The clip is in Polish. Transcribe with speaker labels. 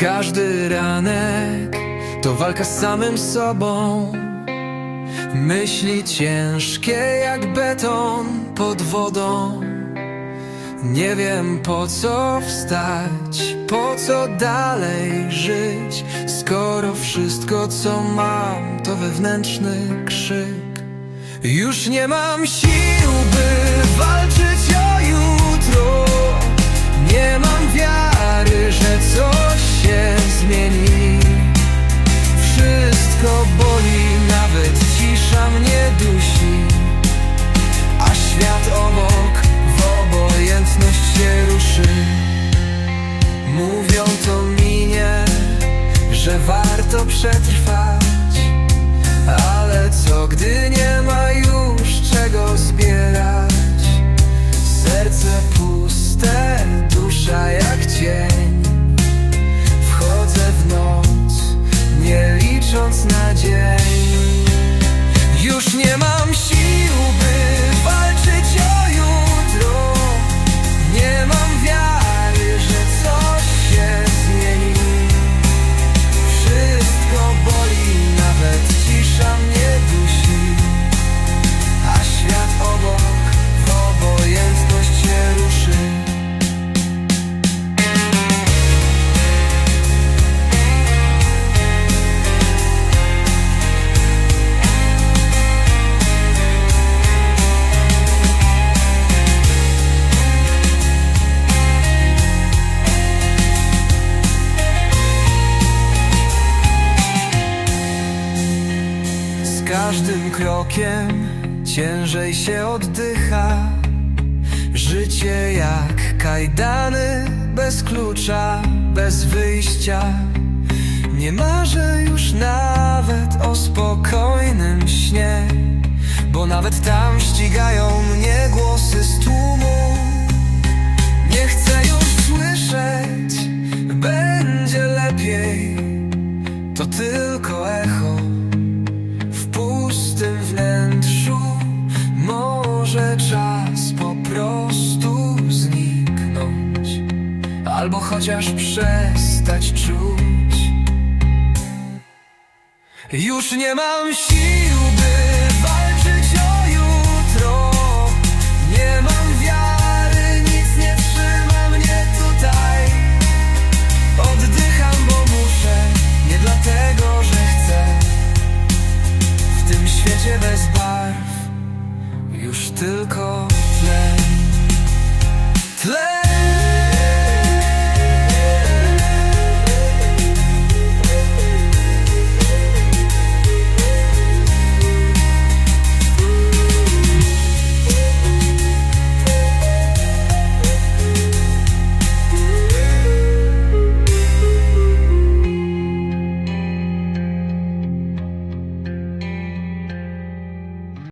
Speaker 1: Każdy ranek to walka z samym sobą. Myśli ciężkie jak beton pod wodą. Nie wiem po co wstać, po co dalej żyć, skoro wszystko co mam to wewnętrzny krzyk. Już nie mam sił, by walczyć Z każdym krokiem ciężej się oddycha. Życie jak kajdany bez klucza, bez wyjścia. Nie marzę już nawet o spokojnym śnie Bo nawet tam ścigają mnie głosy z tłumu. Nie chcę już słyszeć, będzie lepiej To tylko echo albo chociaż przestać czuć. Już nie mam sił,